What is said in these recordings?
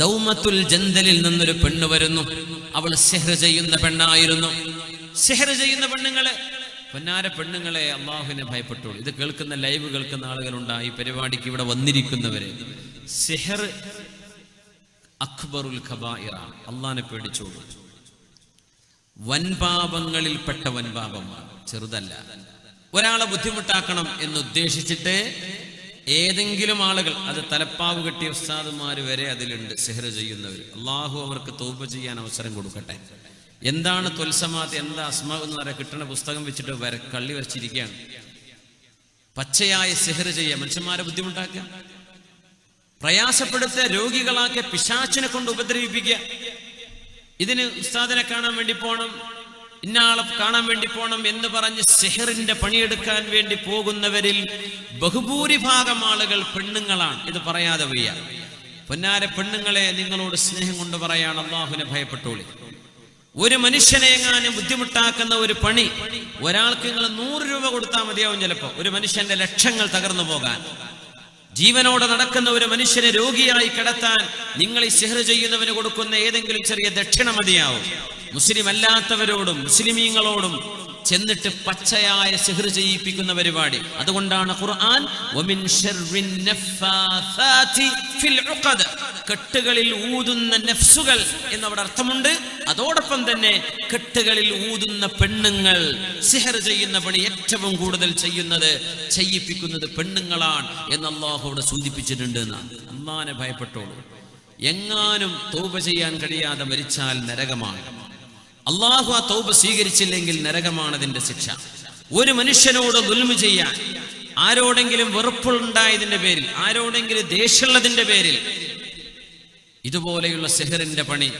ദൗമത്തുൽ ജന്തലിൽ നിന്നൊരു പെണ്ണ് വരുന്നു. അവൾ സെഹ്ർ ചെയ്യുന്ന പെണ്ണായിരുന്നു. സെഹ്ർ ചെയ്യുന്ന പെണ്ണുങ്ങളെ പൊന്നാര പെണ്ണുങ്ങളെ അള്ളാഹുവിനെ ഭയപ്പെട്ടുള്ളൂ ഇത് കേൾക്കുന്ന ലൈവ് കേൾക്കുന്ന ആളുകളുണ്ടായി പരിപാടിക്ക് ഇവിടെ വന്നിരിക്കുന്നവരെ. സെഹർ അക്ബറുൽ ഖബായിറ അള്ളാഹിനെ പേടിച്ചോളൂ. വൻപാപങ്ങളിൽപ്പെട്ട വൻപാപമാണ് ചെറുതല്ല. ഒരാളെ ബുദ്ധിമുട്ടാക്കണം എന്ന് ഉദ്ദേശിച്ചിട്ട് ഏതെങ്കിലും ആളുകൾ അത് തലപ്പാവ് കെട്ടിയ ഉസ്താദുമാർ വരെ അതിലുണ്ട് സെഹ്റ ചെയ്യുന്നവർ അള്ളാഹു അവർക്ക് തോപ്പ് ചെയ്യാൻ അവസരം കൊടുക്കട്ടെ. എന്താണ് തൊൽസമാത്ത് എന്താ അസ്മ എന്ന് പറയാൻ കിട്ടുന്ന പുസ്തകം വെച്ചിട്ട് വര കള്ളി വരച്ചിരിക്കുകയാണ്. പച്ചയായ സെഹർ ചെയ്യുക മനുഷ്യന്മാരെ ബുദ്ധിമുട്ടാക്കുക. പ്രയാസപ്പെടുത്തുക രോഗികളാക്കിയ പിശാച്ചിനെ കൊണ്ട് ഉപദ്രവിപ്പിക്കുക. ഇതിന് ഉസ്താദിനെ കാണാൻ വേണ്ടി പോണം. ഇന്നാളെ കാണാൻ വേണ്ടി പോണം എന്ന് പറഞ്ഞ് സെഹറിന്റെ പണിയെടുക്കാൻ വേണ്ടി പോകുന്നവരിൽ ബഹുഭൂരിഭാഗം ആളുകൾ പെണ്ണുങ്ങളാണ്. ഇത് പറയാതെ വയ്യ. പൊന്നാര പെണ്ണുങ്ങളെ നിങ്ങളോട് സ്നേഹം കൊണ്ട് പറയാണ് അള്ളാഹുവിനെ ഭയപ്പെട്ടോളി. ഒരു മനുഷ്യനെ എങ്ങാനും ബുദ്ധിമുട്ടാക്കുന്ന ഒരു പണി ഒരാൾക്ക് നിങ്ങൾ നൂറ് രൂപ കൊടുത്താൽ മതിയാവും ചിലപ്പോ. ഒരു മനുഷ്യന്റെ ലക്ഷങ്ങൾ തകർന്നു പോകാൻ. ജീവനോടെ നടക്കുന്ന ഒരു മനുഷ്യനെ രോഗിയായി കിടത്താൻ നിങ്ങൾ ഈ സിഹർ ചെയ്യുന്നവന് കൊടുക്കുന്ന ഏതെങ്കിലും ചെറിയ ദക്ഷിണ മതിയാവും. മുസ്ലിം അല്ലാത്തവരോടും മുസ്ലിമീങ്ങളോടും ചെന്നിട്ട് പച്ചയായ സിഹർ ചെയ്യിപ്പിക്കുന്ന പരിപാടി. അതുകൊണ്ടാണ് ഖുർആൻ വമിൻ ഫിൽ കെട്ടുകളിൽ ഊതുന്ന നഫ്സുകൾ എന്നവിടെ അർത്ഥമുണ്ട്. അതോടൊപ്പം തന്നെ കെട്ടുകളിൽ ഊതുന്ന പെണ്ണുങ്ങൾ സിഹർ ചെയ്യുന്ന പണി ഏറ്റവും കൂടുതൽ ചെയ്യുന്നത് ചെയ്യിപ്പിക്കുന്നത് പെണ്ണുങ്ങളാണ് എന്ന് അള്ളാഹു അവിടെ സൂചിപ്പിച്ചിട്ടുണ്ട് എന്നാണ് അള്ളാനെ ഭയപ്പെട്ടോളൂ. എങ്ങാനും തോപ ചെയ്യാൻ കഴിയാതെ മരിച്ചാൽ നരകമാണ്. അള്ളാഹു ആ തൗബ സ്വീകരിച്ചില്ലെങ്കിൽ നരകമാണ് അതിന്റെ ശിക്ഷ. ഒരു മനുഷ്യനോട് ദുൽമ ചെയ്യാൻ ആരോടെങ്കിലും വെറുപ്പുണ്ടായതിന്റെ പേരിൽ ആരോടെങ്കിലും ദേഷ്യമുള്ളതിന്റെ പേരിൽ ഇതുപോലെയുള്ള സെഹറിന്റെ പണി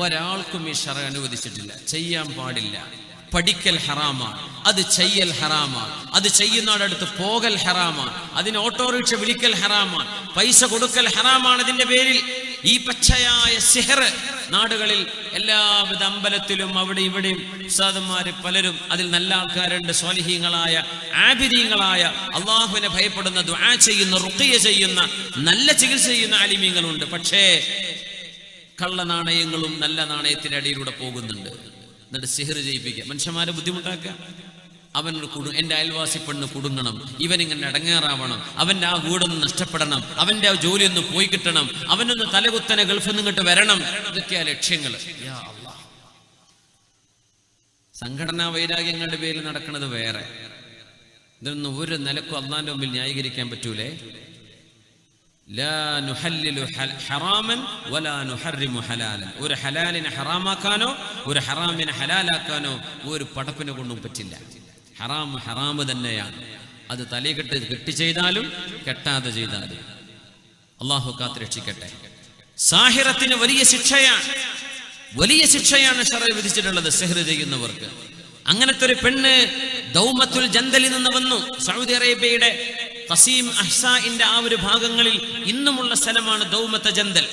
ഒരാൾക്കും ഈ ഷറ അനുവദിച്ചിട്ടില്ല. ചെയ്യാൻ പാടില്ല. പഠിക്കൽ ഹറാമാണ് അത് ചെയ്യൽ ഹറാമാണ് അത് ചെയ്യുന്നവരടുത്ത് പോകൽ ഹറാമാണ് അതിന് ഓട്ടോറിക്ഷ വിളിക്കൽ ഹറാമാണ് പൈസ കൊടുക്കൽ ഹറാമാണ് അതിന്റെ പേരിൽ. ഈ പച്ചയായ സിഹർ നാടുകളിൽ എല്ലാവിധ അമ്പലത്തിലും അവിടെ ഇവിടെയും ഉസ്താദന്മാര് പലരും അതിൽ നല്ല ആൾക്കാരുണ്ട് സ്വാലിഹീങ്ങളായ ആബിദീങ്ങളായ അള്ളാഹുവിനെ ഭയപ്പെടുന്ന ദ്വാ ചെയ്യുന്ന റുക്കിയ ചെയ്യുന്ന നല്ല ചികിത്സ ചെയ്യുന്ന ആലിമീങ്ങളുണ്ട്. പക്ഷേ കള്ള നാണയങ്ങളും നല്ല നാണയത്തിന്റെ അടിയിലൂടെ പോകുന്നുണ്ട്. എന്നിട്ട് സിഹർ ചെയ്യിപ്പിക്കുക മനുഷ്യന്മാരെ ബുദ്ധിമുട്ടാക്കുക. അവനൊരു കുടു എന്റെ അയൽവാസി പെണ്ണ് കുടുങ്ങണം. ഇവൻ ഇങ്ങനെ അടങ്ങേറാവണം അവന്റെ ആ വീടൊന്ന് നഷ്ടപ്പെടണം. അവന്റെ ആ ജോലി ഒന്ന് പോയി കിട്ടണം. അവനൊന്ന് തലകുത്തനെ ഗൾഫിൽ നിന്നിട്ട് വരണം. ഇതൊക്കെയാ ലക്ഷ്യങ്ങൾ സംഘടനാ വൈരാഗ്യങ്ങളുടെ പേരിൽ നടക്കുന്നത് വേറെ. ഇതൊന്നും ഒരു നിലക്കും അള്ളാന്റെ മുമ്പിൽ ന്യായീകരിക്കാൻ പറ്റൂലേ? ഒരു ഹലാലിനെ ഹറാമാക്കാനോ ഒരു ഹറാമിനെ ഹലാലാക്കാനോ ഒരു പടപ്പിനെ കൊണ്ടും പറ്റില്ല. ഹറാം ഹറാമ് തന്നെയാണ്. അത് തലയെക്കെട്ട് കെട്ടി ചെയ്താലും കെട്ടാതെ ചെയ്താലും. അള്ളാഹു കാത്ത് രക്ഷിക്കട്ടെ. സാഹിറത്തിന് വലിയ ശിക്ഷയാണ്. വലിയ ശിക്ഷയാണ് ഷറ വിധിച്ചിട്ടുള്ളത് സെഹ്റ് ചെയ്യുന്നവർക്ക്. അങ്ങനത്തെ ഒരു പെണ്ണ് ദൗമത്തുൽ ജന്തലിൽ നിന്ന് വന്നു. സൗദി അറേബ്യയുടെ ഖസീം അഹ്സാഇന്റെ ആ ഒരു ഭാഗങ്ങളിൽ ഇന്നുമുള്ള സ്ഥലമാണ് ദൗമത്ത ജന്തൽ.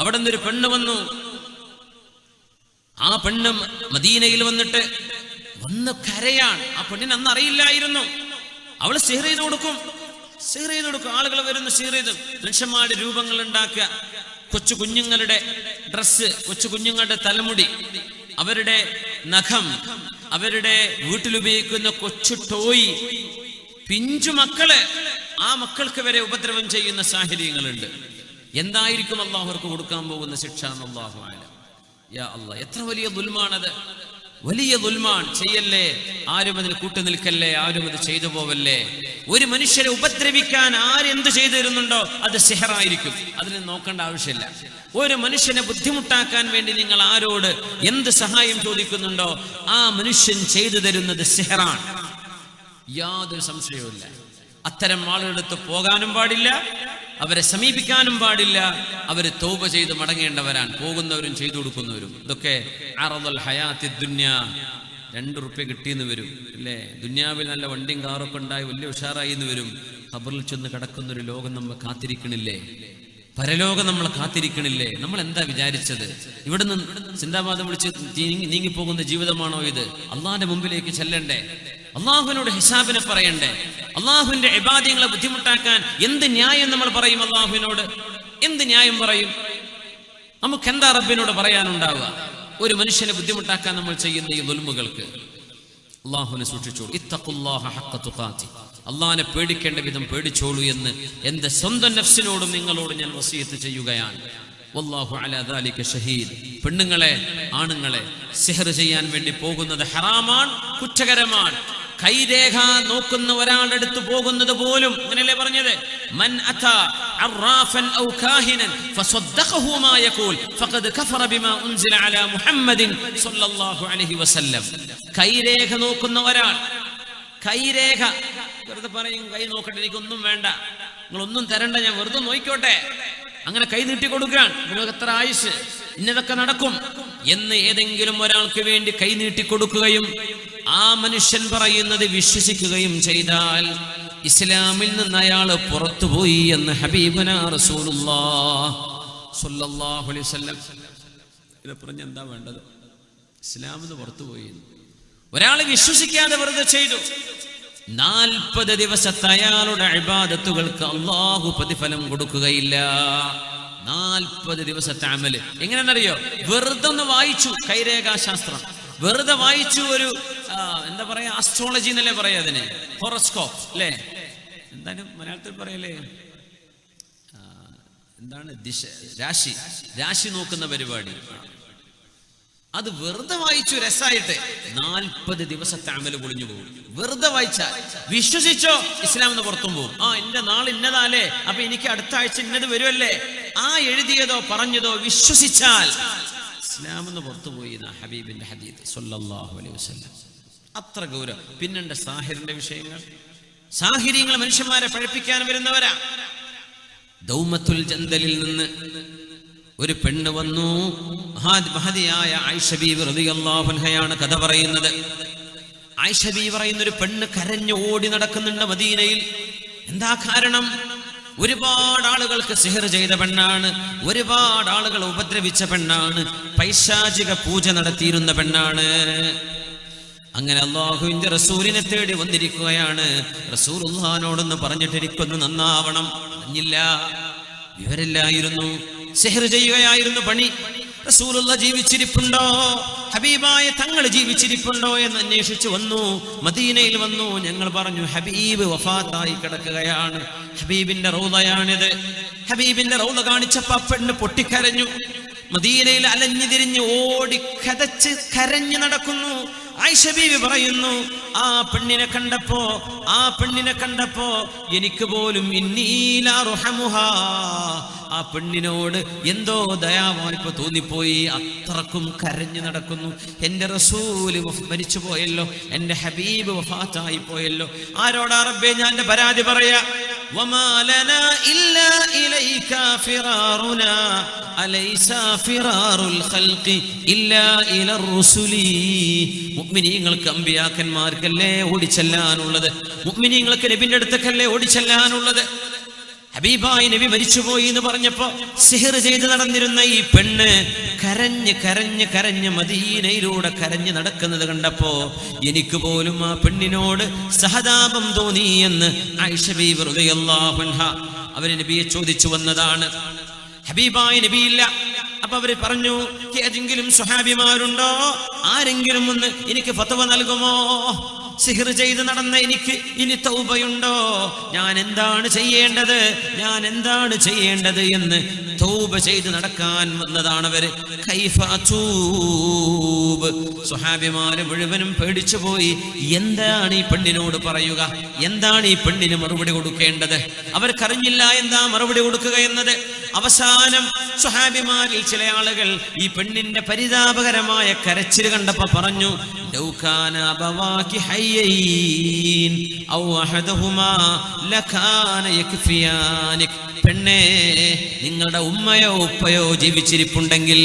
അവിടെ നിന്നൊരു പെണ്ണ് വന്നു. ആ പെണ്ണ് മദീനയിൽ വന്നിട്ട് വന്ന് കരയാണ്. ആ പെണ്ണിന് അന്ന് അറിയില്ലായിരുന്നു. അവൾ സിഹർ ചെയ്ത് കൊടുക്കും. സിഹർ ചെയ്ത് കൊടുക്കും. ആളുകൾ വരുന്ന സിഹർ ചെയ്ത് മനുഷ്യന്മാരുടെ രൂപങ്ങൾ ഉണ്ടാക്കുക. കൊച്ചു കുഞ്ഞുങ്ങളുടെ ഡ്രസ്സ് കൊച്ചു കുഞ്ഞുങ്ങളുടെ തലമുടി അവരുടെ നഖം അവരുടെ വീട്ടിലുപയോഗിക്കുന്ന കൊച്ചു ടോയ് പിഞ്ചു മക്കളെ ആ മക്കൾക്ക് വരെ ഉപദ്രവം ചെയ്യുന്ന സാഹചര്യങ്ങളുണ്ട്. എന്തായിരിക്കും അള്ളാഹുർക്ക് കൊടുക്കാൻ പോകുന്ന ശിക്ഷ എന്ന് അള്ളാഹു. യാ എത്ര വലിയ ദുൽമാണത്. വലിയ ദുൽമാൻ ചെയ്യല്ലേ? ആരും അതിന് കൂട്ടു നിൽക്കല്ലേ? ആരും അത് ചെയ്തു പോവല്ലേ? ഒരു മനുഷ്യരെ ഉപദ്രവിക്കാൻ ആരെന്ത് ചെയ്തു തരുന്നുണ്ടോ അത് സിഹറായിരിക്കും. അതിന് നോക്കേണ്ട ആവശ്യമില്ല. ഒരു മനുഷ്യനെ ബുദ്ധിമുട്ടാക്കാൻ വേണ്ടി നിങ്ങൾ ആരോട് എന്ത് സഹായം ചോദിക്കുന്നുണ്ടോ ആ മനുഷ്യൻ ചെയ്തു തരുന്നത് സിഹറാണ്. യാതൊരു സംശയവുമില്ല. അത്തരം ആളുകളെടുത്ത് പോകാനും പാടില്ല അവരെ സമീപിക്കാനും പാടില്ല അവർ തോപ ചെയ്ത് മടങ്ങേണ്ടവരാണ് പോകുന്നവരും ചെയ്തു കൊടുക്കുന്നവരും. ഇതൊക്കെ അറദൽ ഹയാത്തി ദുന്യ. രണ്ട് റുപ്യ കിട്ടിയെന്ന് വരും അല്ലേ? ദുന്യാവിൽ നല്ല വണ്ടിയും കാറൊക്കെ ഉണ്ടായി വലിയ ഉഷാറായി എന്ന് വരും. ഖബറിൽ ചെന്ന് കിടക്കുന്ന ഒരു ലോകം നമ്മൾ കാത്തിരിക്കണില്ലേ? പരലോകം നമ്മൾ കാത്തിരിക്കണില്ലേ? നമ്മൾ എന്താ വിചാരിച്ചത്? ഇവിടുന്ന് ചിന്താവാദം വിളിച്ച് നീങ്ങി നീങ്ങിപ്പോകുന്ന ജീവിതമാണോ ഇത്? അള്ളാന്റെ മുമ്പിലേക്ക് ചെല്ലണ്ടേ? അള്ളാഹുവിനോട് ഹിസാബിനെ പറയണ്ടേ? അള്ളാഹുവിന്റെ ഇബാദ്യങ്ങളെ ബുദ്ധിമുട്ടാക്കാൻ എന്ത് ന്യായം നമ്മൾ പറയും അള്ളാഹുവിനോട്? എന്ത് ന്യായം പറയും? നമുക്ക് എന്താ റബ്ബിനോട് പറയാനുണ്ടാവുക? ഒരു മനുഷ്യനെ ബുദ്ധിമുട്ടാക്കാൻ നമ്മൾ ചെയ്യുന്ന ഈ ദുൽമുകൾക്ക് അള്ളാഹുവിനെ സൂക്ഷിച്ചോളൂ. ഇത്തഖുല്ലാഹ അള്ളാഹിനെ പേടിക്കേണ്ട വിധം പേടിച്ചോളൂ എന്ന് എന്റെ സ്വന്തം നഫ്സിനോടും നിങ്ങളോട് ഞാൻ വസീയത്ത് ചെയ്യുകയാണ്. വല്ലാഹു അലാ ഷഹീദ്. പെണ്ണുങ്ങളെ ആണുങ്ങളെ സിഹർ ചെയ്യാൻ വേണ്ടി പോകുന്നത് ഹറാമാണ് കുറ്റകരമാണ്. കൈരേഖ നോക്കുന്ന ഒരാളുടെ അടുത്ത് പോകുന്നത് പോലും അങ്ങനെയല്ലേ പറഞ്ഞത്? മൻ അഥ അറാഫൻ ഔ കാഹിനൻ യഖൂൽ ഫഖദ് കഫറ ബിമാ ഉൻസില അലാ മുഹമ്മദിൻ സ്വല്ലല്ലാഹു അലൈഹി വസല്ലം. കൈരേഖ നോക്കുന്ന ഒരാൾ കൈരേഖ വെറുതെ പറയും കൈ നോക്കട്ടെ എനിക്കൊന്നും വേണ്ട. നിങ്ങൾ ഒന്നും തരണ്ട ഞാൻ വെറുതെ നോക്കിക്കോട്ടെ അങ്ങനെ കൈ നീട്ടി കൊടുക്കാൻ എത്ര ആയുസ്? ഇന്നതൊക്കെ നടക്കും. എന്ന് ഏതെങ്കിലും ഒരാൾക്ക് വേണ്ടി കൈ നീട്ടി കൊടുക്കുകയും ആ മനുഷ്യൻ പറയുന്നത് വിശ്വസിക്കുകയും ചെയ്താൽ ഇസ്ലാമിൽ നിന്ന് അയാൾ പുറത്തുപോയി എന്ന് ഹബീബന ഇത് എന്താ വേണ്ടത്? ഇസ്ലാമിന്ന് പുറത്തുപോയി ഒരാൾ വിശ്വസിക്കാതെ വെറുതെ ചെയ്തു. നാൽപ്പത് ദിവസത്തെ അയാളുടെ അഴിബാദത്തുകൾക്ക് അള്ളാഹു പ്രതിഫലം കൊടുക്കുകയില്ല. നാൽപ്പത് ദിവസത്തെ അമൽ. എങ്ങനെയാണെന്നറിയോ? വെറുതെ ഒന്ന് വായിച്ചു. കൈരേഖാശാസ്ത്രം. വെറുതെ വായിച്ചു ഒരു എന്താ പറയാ ആസ്ട്രോളജി എന്നല്ലേ പറയാ അതിന്? ഹോറോസ്കോപ്പ് അല്ലേ? എന്താണ് മലയാളത്തിൽ പറയല്ലേ എന്താണ് ദിശ രാശി രാശി നോക്കുന്ന പരിപാടി. അത് വെറുതെ വായിച്ചു രസായിട്ട് നാൽപ്പത് ദിവസത്തെ അമൽ പൊളിഞ്ഞു പോകും. വെറുതെ വായിച്ചാൽ വിശ്വസിച്ചോ ഇസ്ലാം എന്ന് പുറത്തും പോകും. ആ എന്റെ നാൾ ഇന്നതാലേ അപ്പൊ എനിക്ക് അടുത്ത ആഴ്ച ഇന്നത് വരുമല്ലേ ആ എഴുതിയതോ പറഞ്ഞതോ വിശ്വസിച്ചാൽ ഇസ്ലാം എന്ന് പുറത്തുപോയി എന്നാ ഹബീബിന്റെ ഹദീദ് സൊല്ലാഹു അലൈഹി വസ്ലം അത്ര ഗൗരവം. പിന്നെന്റെ സാഹിറിന്റെ വിഷയങ്ങൾ? സാഹിര്യങ്ങൾ മനുഷ്യന്മാരെ പഴപ്പിക്കാൻ വരുന്നവരാ. ദൗമത്തുൽ ജന്തലിൽ നിന്ന് ഒരു പെണ്ണ് വന്നു. മഹാ- മഹതിയായ ആയിഷബീബ് അള്ളാഹുഹയാണ് കഥ പറയുന്നത്. ആയിഷബീ പറയുന്ന ഒരു പെണ്ണ് കരഞ്ഞു ഓടി നടക്കുന്നുണ്ട് മദീനയിൽ. എന്താ കാരണം? ഒരുപാട് ആളുകൾക്ക് സിഹർ ചെയ്ത പെണ്ണാണ്. ഒരുപാട് ആളുകൾ ഉപദ്രവിച്ച പെണ്ണാണ്. പൈശാചിക പൂജ നടത്തിയിരുന്ന പെണ്ണാണ്. അങ്ങനെ അള്ളാഹുവിന്റെ റസൂലിനെ തേടി വന്നിരിക്കുകയാണ്. റസൂൽ ഉള്ളഹാനോടൊന്ന് പറഞ്ഞിട്ട് എനിക്കൊന്ന് നന്നാവണം. അറിഞ്ഞില്ല. സെഹർ ചെയ്യുകയായിരുന്നു പണി. റസൂലുള്ള ജീവിച്ചിരിപ്പുണ്ടോ? ഹബീബായ തങ്ങൾ ജീവിച്ചിരിപ്പുണ്ടോ എന്ന് അന്വേഷിച്ചു വന്നു. മദീനയിൽ വന്നു. ഞങ്ങൾ പറഞ്ഞു ഹബീബ് വഫാത്തായി കിടക്കുകയാണ്. ഹബീബിന്റെ റൗദയാണിത്. ഹബീബിന്റെ റൗദ കാണിച്ചപ്പോ പെണ്ണ് പൊട്ടിക്കരഞ്ഞു. മദീനയിൽ അലഞ്ഞു തിരിഞ്ഞ് ഓടി കരഞ്ഞു നടക്കുന്നു. ആയിഷ ബീവി പറയുന്നു ആ പെണ്ണിനെ കണ്ടപ്പോ ആ പെണ്ണിനെ കണ്ടപ്പോ എനിക്ക് പോലും ഇന്നീലാറുഹമുഹാ ആ പെണ്ണിനോട് എന്തോ ദയാവായ്പ തോന്നിപ്പോയി അത്രക്കും കരഞ്ഞു നടക്കുന്നു. എന്റെ റസൂൽ മരിച്ചു പോയല്ലോ എന്റെ ഹബീബ് വഫാത്തായി പോയല്ലോ. ആരോടാ റബ്ബേ ഞാൻ പരാതി പറയാ? وما لنا إلا إليك فرارنا أليس فرار الخلق إلا إلى الرسل മുഅ്മിനീങ്ങൾക്ക് അമ്പിയാക്കന്മാർക്കല്ലേ ഓടിച്ചെല്ലാനുള്ളത് മുഅ്മിനീങ്ങൾക്ക് നബിന്റെ അടുത്തേക്കല്ലേ ഓടിച്ചെല്ലാനുള്ളത് ഹബീബായി നബി മരിച്ചുപോയി എന്ന് പറഞ്ഞപ്പോ സിഹർ ചെയ്ത് നടന്നിരുന്ന ഈ പെണ്ണ് കരഞ്ഞ് കരഞ്ഞ് കരഞ്ഞ് മദീനയിലൂടെ കരഞ്ഞ് നടക്കുന്നത് കണ്ടപ്പോ എനിക്ക് പോലും ആ പെണ്ണിനോട് സഹതാപം തോന്നി എന്ന് ആയിഷ അവർ നബിയെ ചോദിച്ചു വന്നതാണ്. ഹബീബായി നബിയില്ല. അപ്പൊ അവർ പറഞ്ഞു ഏതെങ്കിലും സുഹാബിമാരുണ്ടോ ആരെങ്കിലും ഒന്ന് എനിക്ക് ഫത്തവ നൽകുമോ? സിഹിർ ചെയ്ത് നടന്ന എനിക്ക് ഇനി തൗബയുണ്ടോ? ഞാൻ എന്താണ് ചെയ്യേണ്ടത്? ഞാൻ എന്താണ് ചെയ്യേണ്ടത് എന്ന് തൗബ ചെയ്ത് നടക്കാൻ വന്നതാണ് അവർ സുഹാബിമാര് മുഴുവനും പേടിച്ചു പോയി. എന്താണ് ഈ പെണ്ണിനോട് പറയുക? എന്താണ് ഈ പെണ്ണിന് മറുപടി കൊടുക്കേണ്ടത്? അവർക്കറിഞ്ഞില്ല എന്താ മറുപടി കൊടുക്കുക എന്നത്. അവസാനം സുഹാബിമാരിൽ ചില ആളുകൾ ഈ പെണ്ണിന്റെ പരിതാപകരമായ കരച്ചിൽ കണ്ടപ്പോ പറഞ്ഞു. പെണ്ണേ നിങ്ങളുടെ ഉമ്മയോ ഉപ്പയോ ജീവിച്ചിരിപ്പുണ്ടെങ്കിൽ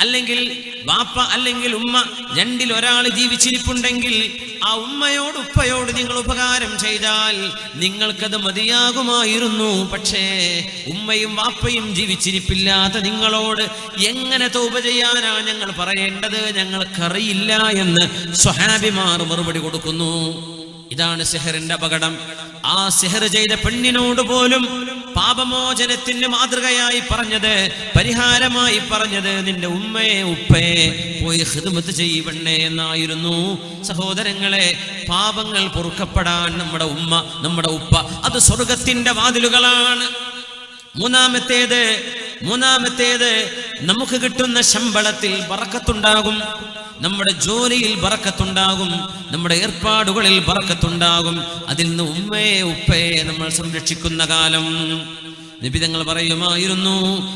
അല്ലെങ്കിൽ വാപ്പ അല്ലെങ്കിൽ ഉമ്മ രണ്ടിൽ ഒരാൾ ജീവിച്ചിരിപ്പുണ്ടെങ്കിൽ ആ ഉമ്മയോട് ഉപ്പയോട് നിങ്ങൾ ഉപകാരം ചെയ്താൽ നിങ്ങൾക്കത് മതിയാകുമായിരുന്നു. പക്ഷേ ഉമ്മയും വാപ്പയും ജീവിച്ചിരിപ്പില്ലാത്ത നിങ്ങളോട് എങ്ങനെ തോപ ചെയ്യാനാ ഞങ്ങൾ പറയേണ്ടത് ഞങ്ങൾക്കറിയില്ല എന്ന് സ്വഹാബിമാർ മറുപടി കൊടുക്കുന്നു. ഇതാണ് സെഹറിന്റെ അപകടം. ആ സെഹർ ചെയ്ത പെണ്ണിനോട് പോലും പാപമോചനത്തിന് മാതൃകയായി പറഞ്ഞത് പരിഹാരമായി പറഞ്ഞത് നിന്റെ ഉമ്മയെ ഉപ്പയെ പോയി ഹൃദമത്ത് ചെയ്യണ്ണേ എന്നായിരുന്നു. സഹോദരങ്ങളെ പാപങ്ങൾ പൊറുക്കപ്പെടാൻ നമ്മുടെ ഉമ്മ നമ്മുടെ ഉപ്പ അത് സ്വർഗത്തിന്റെ വാതിലുകളാണ്. മൂന്നാമത്തേത് മൂന്നാമത്തേത് നമുക്ക് കിട്ടുന്ന ശമ്പളത്തിൽ ബറക്കത്തുണ്ടാകും നമ്മുടെ ജോലിയിൽ ബറക്കത്തുണ്ടാകും നമ്മുടെ ഏർപ്പാടുകളിൽ ബറക്കത്തുണ്ടാകും. അതിൽ നിന്ന് ഉമ്മയെ ഉപ്പയെ നമ്മൾ സംരക്ഷിക്കുന്ന കാലം. നിബിതങ്ങൾ പറയുമായിരുന്നു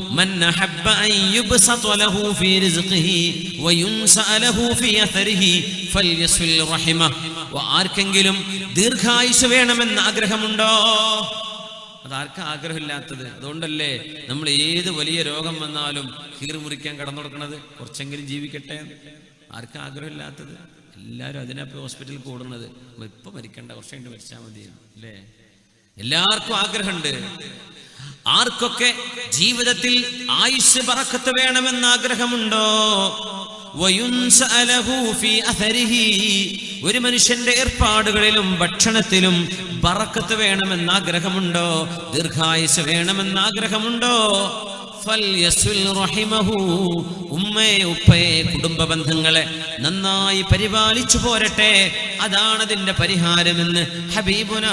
ആർക്കെങ്കിലും ദീർഘായുസ് വേണമെന്ന് ആഗ്രഹമുണ്ടോ? അതാർക്കാ ആഗ്രഹമില്ലാത്തത്? അതുകൊണ്ടല്ലേ നമ്മൾ ഏത് വലിയ രോഗം വന്നാലും കീറി മുറിക്കാൻ കടന്നു കൊടുക്കണത്? കുറച്ചെങ്കിലും ജീവിക്കട്ടെ. ആർക്കും ആഗ്രഹമില്ലാത്തത്? എല്ലാവരും അതിനപ്പോൾ ഹോസ്പിറ്റലിൽ കൂടുന്നത്. ഇപ്പൊ മരിക്കണ്ട കുറച്ച് കഴിഞ്ഞ് മരിച്ചാൽ മതി അല്ലേ? എല്ലാവർക്കും ആഗ്രഹമുണ്ട്. ആർക്കൊക്കെ ജീവിതത്തിൽ ആയുസ് പറക്കത്ത് വേണമെന്ന് ആഗ്രഹമുണ്ടോ? ഒരു മനുഷ്യന്റെ ഏർപ്പാടുകളിലും ഭക്ഷണത്തിലും ബറക്കത്ത് വേണമെന്ന് ആഗ്രഹമുണ്ടോ ദീർഘായുസ് വേണമെന്ന് ആഗ്രഹമുണ്ടോ. ഉമ്മയെ ഉപ്പയെ കുടുംബ ബന്ധങ്ങളെ നന്നായി പരിപാലിച്ചു പോരട്ടെ. അതാണ് അതിന്റെ പരിഹാരമെന്ന് ഹബീബുന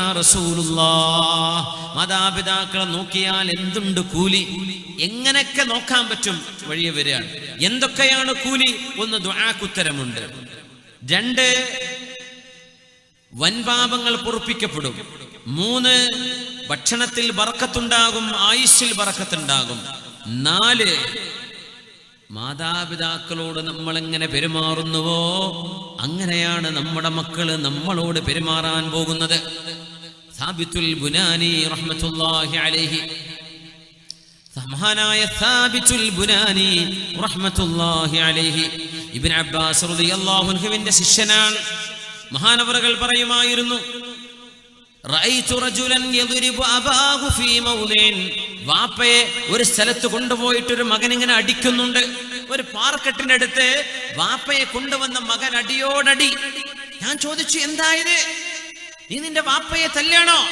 മാതാപിതാക്കളെ നോക്കിയാൽ എന്തുണ്ട് കൂലി? എങ്ങനെയൊക്കെ നോക്കാൻ പറ്റും? വഴിയെ വരികയാണ്. എന്തൊക്കെയാണ് കൂലി? ഒന്ന് ദുആക്കുത്തരമുണ്ട് രണ്ട് വൻപാപങ്ങൾ പൊറുപ്പിക്കപ്പെടും. മൂന്ന് ഭക്ഷണത്തിൽ ബറക്കത്തുണ്ടാകും ആയുസ്സിൽ ബറക്കത്തുണ്ടാകും. നാല് മാതാപിതാക്കളോട് നമ്മൾ എങ്ങനെ പെരുമാറുന്നുവോ അങ്ങനെയാണ് നമ്മുടെ മക്കൾ നമ്മളോട് പെരുമാറാൻ പോകുന്നത്. സാബിത്തുൽ ബുനാനി റഹ്മത്തുള്ളാഹി അലൈഹി. മഹാനായ സാബിത്തുൽ ബുനാനി റഹ്മത്തുള്ളാഹി അലൈഹി. ഇബ്നു അബ്ബാസ് റളിയല്ലാഹു അൻഹുവിന്റെ ശിഷ്യനാണ്. മഹാനവറുകൾ പറയുമായിരുന്നു വാപ്പയെ ഒരു സ്ഥലത്ത് കൊണ്ടുപോയിട്ട് ഒരു മകൻ ഇങ്ങനെ അടിക്കുന്നുണ്ട്. ഒരു പാർക്കെട്ടിന്റെ അടുത്ത് വാപ്പയെ കൊണ്ടുവന്ന മകൻ അടിയോടടി. ഞാൻ ചോദിച്ചു എന്തായത്? നീ നിന്റെ വാപ്പയെ തല്ലാണോ?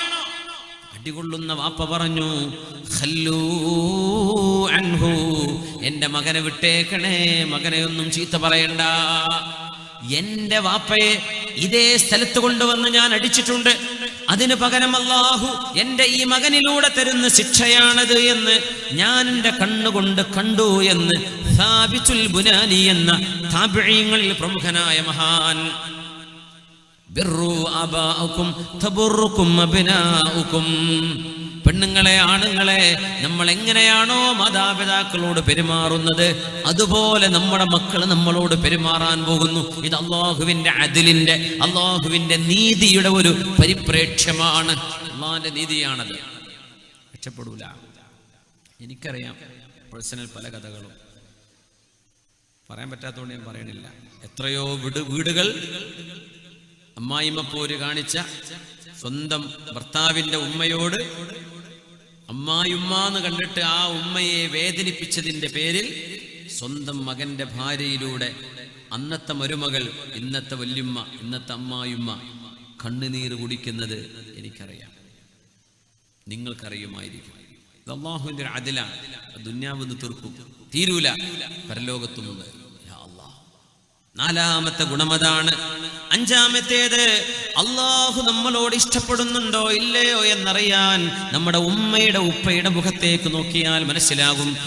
അടികൊള്ളുന്ന വാപ്പ പറഞ്ഞു "ഖല്ലൂ അൻഹു. എന്റെ മകനെ വിട്ടേക്കണേ. മകനെ ഒന്നും ചീത്ത പറയണ്ട. എന്റെ വാപ്പയെ ഇതേ സ്ഥലത്ത് കൊണ്ടുവന്ന് ഞാൻ അടിച്ചിട്ടുണ്ട്. അതിന് പകരം അള്ളാഹു എന്റെ ഈ മകനിലൂടെ തരുന്ന ശിക്ഷയാണത് എന്ന് ഞാൻ എന്റെ കണ്ണുകൊണ്ട് കണ്ടു എന്ന് ബുനാനി എന്ന താപിഴയങ്ങളിൽ പ്രമുഖനായ മഹാൻ. ബിർറു ആബാഉക്കും തബുറുക്കും പെണ്ണുങ്ങളെ ആണുങ്ങളെ നമ്മൾ എങ്ങനെയാണോ മാതാപിതാക്കളോട് പെരുമാറുന്നത് അതുപോലെ നമ്മുടെ മക്കൾ നമ്മളോട് പെരുമാറാൻ പോകുന്നു. ഇത് അള്ളാഹുവിന്റെ അതിലിന്റെ അള്ളാഹുവിന്റെ നീതിയുടെ ഒരു പരിപ്രേക്ഷ്യമാണ്. അള്ളാഹിന്റെ നീതിയാണത്. രക്ഷപ്പെടൂല. എനിക്കറിയാം പേഴ്സണൽ പല കഥകളും. പറയാൻ പറ്റാത്തതുകൊണ്ട് ഞാൻ പറയണില്ല. എത്രയോ വീട് വീടുകൾ അമ്മായിമ്മ പോര് കാണിച്ച സ്വന്തം ഭർത്താവിന്റെ ഉമ്മയോട് അമ്മായിമ്മ എന്ന് കണ്ടിട്ട് ആ ഉമ്മയെ വേദനിപ്പിച്ചതിന്റെ പേരിൽ സ്വന്തം മകന്റെ ഭാര്യയിലൂടെ അന്നത്തെ മരുമകൾ ഇന്നത്തെ വല്യുമ്മ ഇന്നത്തെ അമ്മായിമ്മ കണ്ണുനീർ കുടിക്കുന്നത് എനിക്കറിയാം. നിങ്ങൾക്കറിയുമായിരിക്കും. ഇത് അള്ളാഹുവിന്റെ അതിലാണ്. ദുന്യാവെന്ന് തീർക്കും. തീരൂല. പരലോകത്തുമുണ്ട് നാലാമത്തെ ഗുണമതാണ്. അഞ്ചാമത്തേത് അള്ളാഹു നമ്മളോട് ഇഷ്ടപ്പെടുന്നുണ്ടോ ഇല്ലയോ എന്നറിയാൻ നമ്മുടെ ഉമ്മയുടെ ഉപ്പയുടെ മുഖത്തേക്ക് നോക്കിയാൽ മനസ്സിലാകും.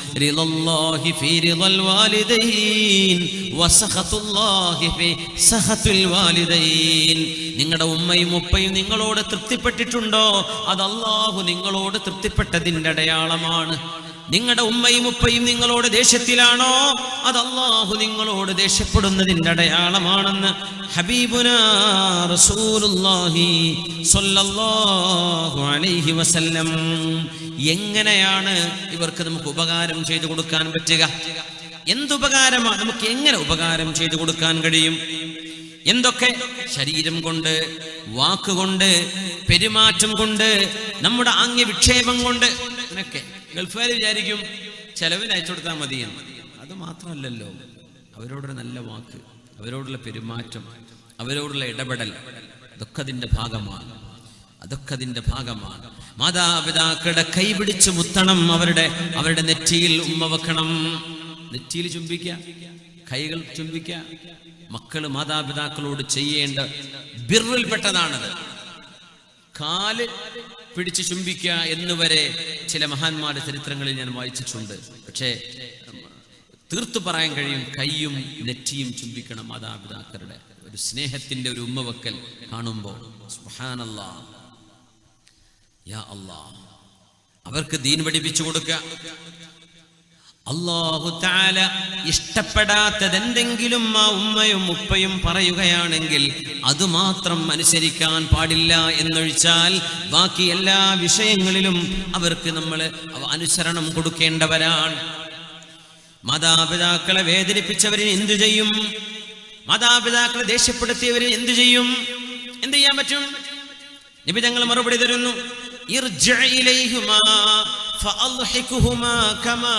നിങ്ങളുടെ ഉമ്മയും ഉപ്പയും നിങ്ങളോട് തൃപ്തിപ്പെട്ടിട്ടുണ്ടോ? അത് അള്ളാഹു നിങ്ങളോട് തൃപ്തിപ്പെട്ടതിന്റെ അടയാളമാണ്. നിങ്ങളുടെ ഉമ്മയും ഉപ്പയും നിങ്ങളോട് ദേഷ്യത്തിലാണോ? അത് അള്ളാഹു നിങ്ങളോട് ദേഷ്യപ്പെടുന്നതിന്റെ അടയാളമാണെന്ന് ഹബീബുന അലൈഹി വസല്ലം. എങ്ങനെയാണ് ഇവർക്ക് നമുക്ക് ഉപകാരം ചെയ്തു കൊടുക്കാൻ പറ്റുക? എന്തുപകാരമാണ് നമുക്ക് എങ്ങനെ ഉപകാരം ചെയ്തു കൊടുക്കാൻ കഴിയും? എന്തൊക്കെ? ശരീരം കൊണ്ട് വാക്കുകൊണ്ട് പെരുമാറ്റം കൊണ്ട് നമ്മുടെ ആംഗ്യ വിക്ഷേപം കൊണ്ട് അങ്ങനെയൊക്കെ. ഗൾഫുകാർ വിചാരിക്കും ചെലവിന് അയച്ചു കൊടുത്താൽ മതിയെന്ന്. അത് മാത്രമല്ലല്ലോ. അവരോടൊരു നല്ല വാക്ക് അവരോടുള്ള പെരുമാറ്റം അവരോടുള്ള ഇടപെടൽ അതൊക്കെ അതിന്റെ ഭാഗമാണ്. അതൊക്കെ അതിന്റെ ഭാഗമാണ്. മാതാപിതാക്കളുടെ കൈപിടിച്ച് മുത്തണം അവരുടെ അവരുടെ നെറ്റിയിൽ ഉമ്മ വെക്കണം. നെറ്റിയിൽ ചുംബിക്കുക കൈകൾ ചുംബിക്കുക. മക്കൾ മാതാപിതാക്കളോട് ചെയ്യേണ്ട ബിറിൽപ്പെട്ടതാണത്. കാൽ പിടിച്ച് ചുംബിക്കുക എന്നുവരെ ചില മഹാന്മാരുടെ ചരിത്രങ്ങളിൽ ഞാൻ വായിച്ചിട്ടുണ്ട്. പക്ഷേ തീർത്തു പറയാൻ കഴിയും കൈയും നെറ്റിയും ചുംബിക്കണം മാതാപിതാക്കളുടെ ഒരു സ്നേഹത്തിന്റെ ഒരു ഉമ്മവക്കൽ കാണുമ്പോൾ യാ അവർക്ക് ദീൻ പഠിപ്പിച്ചു കൊടുക്കുക. അള്ളാഹു താല ഇഷ്ടപ്പെടാത്തത് എന്തെങ്കിലും ആ ഉമ്മയും ഉപ്പയും പറയുകയാണെങ്കിൽ അതുമാത്രം അനുസരിക്കാൻ പാടില്ല എന്നൊഴിച്ചാൽ ബാക്കി എല്ലാ വിഷയങ്ങളിലും അവർക്ക് നമ്മൾ അനുസരണം കൊടുക്കേണ്ടവരാണ്. മാതാപിതാക്കളെ വേദനിപ്പിച്ചവരിന് എന്തു ചെയ്യും? മാതാപിതാക്കളെ ദേഷ്യപ്പെടുത്തിയവരിന് എന്തു ചെയ്യും? എന്ത് ചെയ്യാൻ പറ്റും? നബി തങ്ങൾ മറുപടി തരുന്നു ഇലൈഹിമാ كما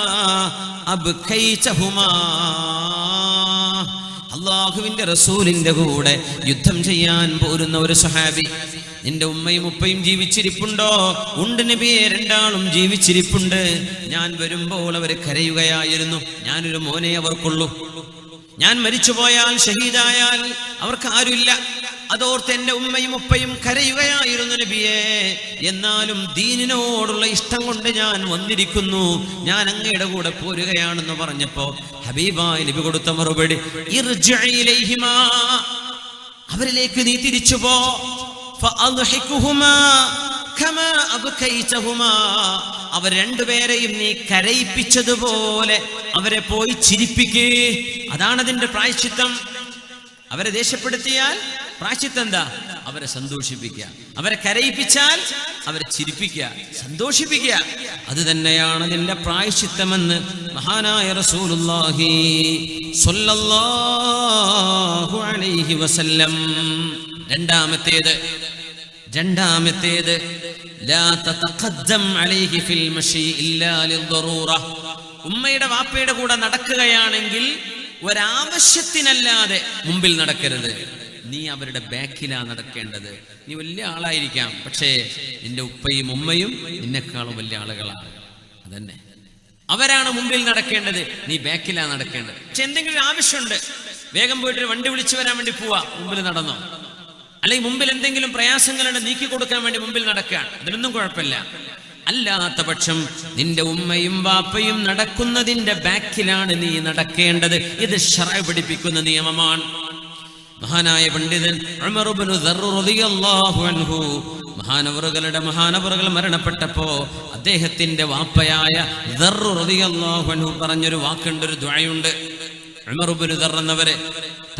അബ്കൈതഹുമാ അള്ളാഹുവിന്റെ റസൂലിന്റെ കൂടെ യുദ്ധം ചെയ്യാൻ പോരുന്ന ഒരു സഹാബി നിന്റെ ഉമ്മയും ഉപ്പയും ജീവിച്ചിരിപ്പുണ്ടോ? ഉണ്ട് നബിയെ രണ്ടാളും ജീവിച്ചിരിപ്പുണ്ട്. ഞാൻ വരുമ്പോൾ അവർ കരയുകയായിരുന്നു. ഞാനൊരു മോനെ അവർക്കുള്ളൂ. ഞാൻ മരിച്ചുപോയാൽ ഷഹീദായാൽ അവർക്ക് ആരുമില്ല അതോർത്ത് എന്റെ ഉമ്മയും ഉപ്പയും കരയുകയായിരുന്നു നബിയെ. എന്നാലും ദീനിനോടുള്ള ഇഷ്ടം കൊണ്ട് ഞാൻ വന്നിരിക്കുന്നു. ഞാൻ അങ്ങയുടെ കൂടെ പോരുകയാണെന്ന് പറഞ്ഞപ്പോ ഹബീബായി നബി കൊടുത്ത മറുപടി. അവരിലേക്ക് നീ തിരിച്ചു പോ. അവർ രണ്ടുപേരെയും നീ കരയിപ്പിച്ചതുപോലെ അവരെ പോയി ചിരിപ്പിക്കേ. അതാണ് അതിന്റെ പ്രായശ്ചിത്തം. അവരെ ദേഷ്യപ്പെടുത്തിയാൽ പ്രായശ്ചിത്തം എന്താ അവരെ സന്തോഷിപ്പിക്കുക. അവരെ കരയിപ്പിച്ചാൽ അവരെ ചിരിപ്പിക്കുക. സന്തോഷിപ്പിക്കുക. അത് തന്നെയാണ് നിന്റെ പ്രായശ്ചിത്തമെന്ന് മഹാനായ റസൂലുള്ളാഹി സ്വല്ലല്ലാഹു അലൈഹി വസല്ലം. രണ്ടാമത്തേത്. രണ്ടാമത്തേത്. ലാ തതഖദ്ദം അലൈഹി ഫിൽ മഷി ഇല്ലാ ലിദ്ദറൂറ. ഉമ്മയുടെ വാപ്പയുടെ കൂടെ നടക്കുകയാണെങ്കിൽ ഒരാവശ്യത്തിനല്ലാതെ മുമ്പിൽ നടക്കരുത്. നീ അവരുടെ ബാക്കിലാ നടക്കേണ്ടത്. നീ വലിയ ആളായിരിക്കാം പക്ഷേ നിന്റെ ഉപ്പയും ഉമ്മയും നിന്നെക്കാളും വലിയ ആളുകളാണ്. അതന്നെ. അവരാണ് മുമ്പിൽ നടക്കേണ്ടത് നീ ബാക്കിലാ നടക്കേണ്ടത്. പക്ഷെ എന്തെങ്കിലും ആവശ്യമുണ്ട് വേഗം പോയിട്ട് വണ്ടി വിളിച്ചു വരാൻ വേണ്ടി പോവാ മുമ്പിൽ നടന്നോ. അല്ലെങ്കിൽ മുമ്പിൽ എന്തെങ്കിലും പ്രയാസങ്ങളുണ്ട് നീക്കി കൊടുക്കാൻ വേണ്ടി മുമ്പിൽ നടക്കുകയാണ്. അതിനൊന്നും കുഴപ്പമില്ല. അല്ലാത്ത പക്ഷം നിന്റെ ഉമ്മയും വാപ്പയും നടക്കുന്നതിന്റെ ബാക്കിലാണ് നീ നടക്കേണ്ടത്. ഇത് ഷറ പിടിപ്പിക്കുന്ന നിയമമാണ്. മഹാനായ പണ്ഡിതൻ മഹാനവറുകളുടെ മഹാനവറുകൾ മരണപ്പെട്ടപ്പോ അദ്ദേഹത്തിന്റെ വാപ്പയായ പറഞ്ഞൊരു വാക്കുണ്ട് ഒരു ദ്വായുണ്ട്. ദർർ എന്നവരെ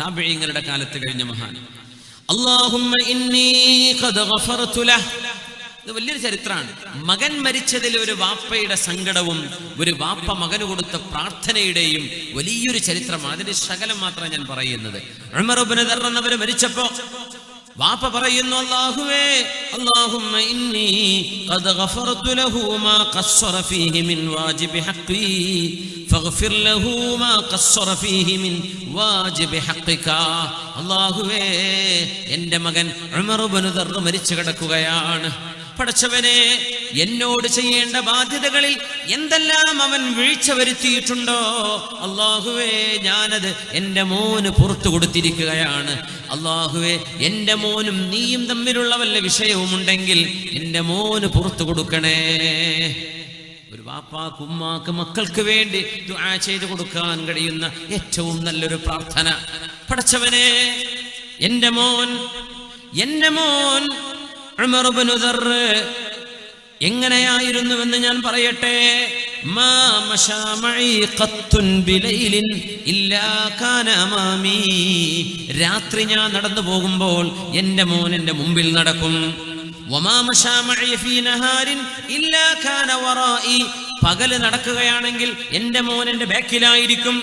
താബിഈങ്ങളുടെ കാലത്ത് കഴിഞ്ഞ മഹാൻ. അല്ലാഹുമ്മ ഇത് വലിയൊരു ചരിത്രമാണ്. മകൻ മരിച്ചതിൽ ഒരു വാപ്പയുടെ സങ്കടവും ഒരു വാപ്പ മകന് കൊടുത്ത പ്രാർത്ഥനയുടെയും വലിയൊരു ചരിത്രമാണ്. അതിന്റെ ശകലം മാത്രമാണ് ഞാൻ പറയുന്നത്. ഉമർ ഇബ്നു ദർ എന്നവര് മരിച്ചപ്പോ വാപ്പ പറയുന്നു അല്ലാഹുവേ അല്ലാഹുമ്മ ഇന്നി ഖദ് ഗഫർതു ലഹു മാ ഖസ്സറ ഫീഹി മിൻ വാജിബി ഹഖ്ഖി ഫഗ്ഫിർ ലഹു മാ ഖസ്സറ ഫീഹി മിൻ വാജിബി ഹഖ്ഖിക. അല്ലാഹുവേ എന്റെ മകൻ ഉമർ ഇബ്നു ദർ മരിച്ചു കിടക്കുകയാണ്. പടച്ചവനെ എന്നോട് ചെയ്യേണ്ട ബാധ്യതകളിൽ എന്തെല്ലാം അവൻ വീഴ്ച വരുത്തിയിട്ടുണ്ടോ? അള്ളാഹുവേ ഞാനത് എന്റെ മോന് പുറത്തു കൊടുത്തിരിക്കുകയാണ്. അള്ളാഹുവേ എന്റെ മോനും നീയും തമ്മിലുള്ള വല്ല വിഷയവുമുണ്ടെങ്കിൽ എന്റെ മോന് പുറത്തു കൊടുക്കണേ. ഒരു വാപ്പാക്ക് ഉമ്മാക്ക് മക്കൾക്ക് വേണ്ടി ദുആ ചെയ്തു കൊടുക്കാൻ കഴിയുന്ന ഏറ്റവും നല്ലൊരു പ്രാർത്ഥന. പടച്ചവനെ എന്റെ മോൻ എന്റെ മോൻ എങ്ങനെയായിരുന്നുവെന്ന് ഞാൻ പറയട്ടെ? രാത്രി ഞാൻ നടന്നു പോകുമ്പോൾ എന്റെ മോൻ എന്റെ മുമ്പിൽ നടക്കും. പകൽ നടക്കുകയാണെങ്കിൽ എന്റെ മോൻ ബാക്കിലായിരിക്കും.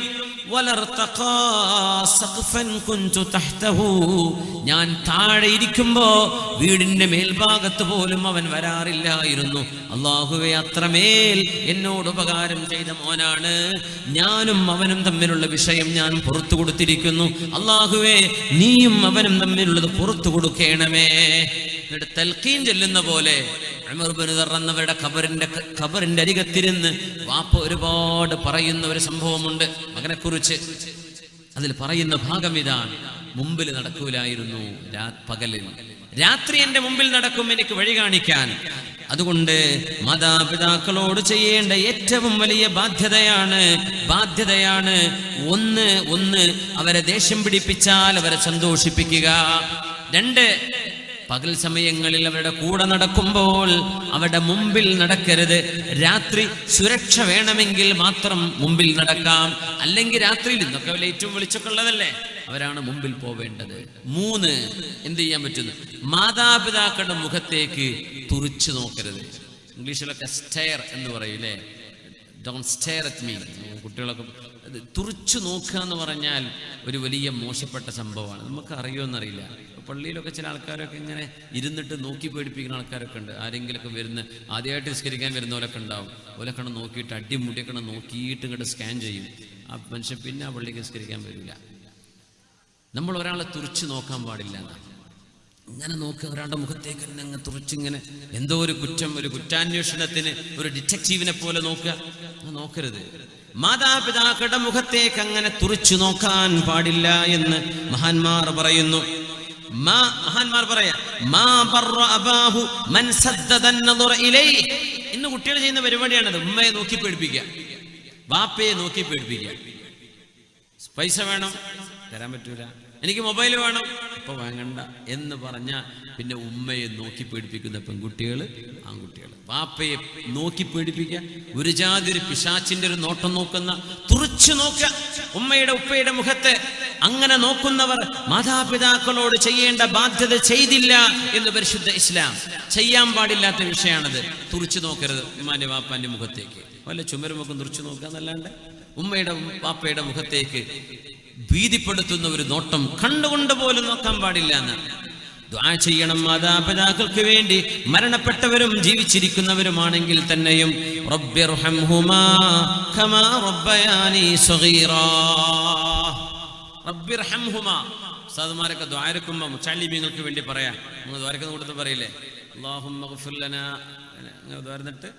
ഞാൻ താഴെ ഇരിക്കുമ്പോ വീടിന്റെ മേൽഭാഗത്ത് പോലും അവൻ വരാറില്ലായിരുന്നു. അള്ളാഹുവെ അത്രമേൽ എന്നോട് ഉപകാരം ചെയ്ത മോനാണ്. ഞാനും അവനും തമ്മിലുള്ള വിഷയം ഞാൻ പുറത്തു കൊടുത്തിരിക്കുന്നു. അള്ളാഹുവെ നീയും അവനും തമ്മിലുള്ളത് പുറത്തു കൊടുക്കണമേ. ഇവിടെ തൽക്കീൻ ചെല്ലുന്ന പോലെ എന്നവരുടെ ഖബറിന്റെ ഖബറിന്റെ അരികത്തിരുന്ന് വാപ്പ ഒരുപാട് പറയുന്ന ഒരു സംഭവമുണ്ട്. മകനെ കുറിച്ച് അതിൽ പറയുന്ന ഭാഗം ഇതാണ് മുമ്പിൽ നടക്കൂലായിരുന്നു പകലിൽ. രാത്രി എന്റെ മുമ്പിൽ നടക്കും എനിക്ക് വഴി കാണിക്കാൻ. അതുകൊണ്ട് മാതാപിതാക്കളോട് ചെയ്യേണ്ട ഏറ്റവും വലിയ ബാധ്യതയാണ് ബാധ്യതയാണ് ഒന്ന് ഒന്ന് അവരെ ദേഷ്യം പിടിപ്പിച്ചാൽ അവരെ സന്തോഷിപ്പിക്കുക. രണ്ട് പകൽ സമയങ്ങളിൽ അവരുടെ കൂടെ നടക്കുമ്പോൾ അവരുടെ മുമ്പിൽ നടക്കരുത്. രാത്രി സുരക്ഷ വേണമെങ്കിൽ മാത്രം മുമ്പിൽ നടക്കാം. അല്ലെങ്കിൽ രാത്രിയിൽ ഇന്നൊക്കെ അവരെ ഏറ്റവും വെളിച്ചൊക്കെ ഉള്ളതല്ലേ? അവരാണ് മുമ്പിൽ പോവേണ്ടത്. മൂന്ന് എന്ത് ചെയ്യാൻ പറ്റുന്നു? മാതാപിതാക്കളുടെ മുഖത്തേക്ക് തുറിച്ചു നോക്കരുത്. ഇംഗ്ലീഷിലൊക്കെ സ്റ്റെയർ എന്ന് പറയൂലേ സ്റ്റെയർ അറ്റ് മീ കുട്ടികളൊക്കെ തുറച്ചു നോക്കുക എന്ന് പറഞ്ഞാൽ ഒരു വലിയ മോശപ്പെട്ട സംഭവമാണ്. നമുക്ക് അറിയുമെന്നറിയില്ല പള്ളിയിലൊക്കെ ചില ആൾക്കാരൊക്കെ ഇങ്ങനെ ഇരുന്നിട്ട് നോക്കി പേടിപ്പിക്കുന്ന ആൾക്കാരൊക്കെ ഉണ്ട്. ആരെങ്കിലുമൊക്കെ വരുന്ന ആദ്യമായിട്ട് നിസ്കരിക്കാൻ വരുന്നവരൊക്കെ ഉണ്ടാവും. ഓലൊക്കെ നോക്കിയിട്ട് അടിമുടിയൊക്കെ നോക്കിയിട്ട് ഇങ്ങോട്ട് സ്കാൻ ചെയ്യും. ആ മനുഷ്യൻ പിന്നെ ആ പള്ളിക്ക് നിസ്കരിക്കാൻ വരില്ല. നമ്മൾ ഒരാളെ തുറച്ച് നോക്കാൻ പാടില്ല ഇങ്ങനെ നോക്കി ഒരാളുടെ മുഖത്തേക്ക് തന്നെ അങ്ങ് തുറച്ചിങ്ങനെ എന്തോ ഒരു കുറ്റം ഒരു കുറ്റാന്വേഷണത്തിന് ഒരു ഡിറ്റക്റ്റീവിനെ പോലെ നോക്കുക. നോക്കരുത്. മാതാപിതാക്കളുടെ മുഖത്തേക്ക് അങ്ങനെ തുറച്ചു നോക്കാൻ പാടില്ല എന്ന് മഹാന്മാർ പറയുന്നു. മഹാന്മാർ പറയാ. ഇന്ന് കുട്ടികൾ ചെയ്യുന്ന പരിപാടിയാണത്. ഉമ്മയെ നോക്കി പേടിപ്പിക്കുക. ബാപ്പയെ നോക്കി പേടിപ്പിക്കുക. പൈസ വേണം തരാൻ പറ്റൂല. എനിക്ക് മൊബൈൽ വേണം ഇപ്പൊ വാങ്ങണ്ട എന്ന് പറഞ്ഞ പിന്നെ ഉമ്മയെ നോക്കി പേടിപ്പിക്കുന്ന പെൺകുട്ടികൾ ആൺകുട്ടികൾ പാപ്പയെ നോക്കി പേടിപ്പിക്കുക ഒരു ജാതി ഒരു പിശാച്ചിന്റെ ഒരു നോട്ടം നോക്കുന്ന തുറച്ചു നോക്കുക ഉമ്മയുടെ ഉപ്പയുടെ മുഖത്ത്. അങ്ങനെ നോക്കുന്നവർ മാതാപിതാക്കളോട് ചെയ്യേണ്ട ബാധ്യത ചെയ്തില്ല എന്ന് പരിശുദ്ധ ഇസ്ലാം. ചെയ്യാൻ പാടില്ലാത്ത വിഷയമാണത് തുറച്ചു നോക്കരുത് ഉമ്മാന്റെ വാപ്പാന്റെ മുഖത്തേക്ക്. വല്ല ചുമരുമൊക്കെ തുറച്ചു നോക്കുക എന്നല്ലാണ്ട് ഉമ്മയുടെ പാപ്പയുടെ മുഖത്തേക്ക് ഭീതിപ്പെടുത്തുന്ന ഒരു നോട്ടം കണ്ടുകൊണ്ട് പോലും നോക്കാൻ പാടില്ല എന്ന്. ദ്വാ ചെയ്യണം മാതാപിതാക്കൾക്ക് വേണ്ടി മരണപ്പെട്ടവരും ജീവിച്ചിരിക്കുന്നവരുമാണെങ്കിൽ തന്നെയും ഉസ്താദുമാരൊക്കെ ദ്വാരക്കുമ്പോ മുച്ചാലിമ്യങ്ങൾക്ക് വേണ്ടി പറയാം. നിങ്ങൾ ദ്വാരക്കുന്ന കൂട്ടത്തിൽ പറയില്ലേ? പറഞ്ഞിട്ട്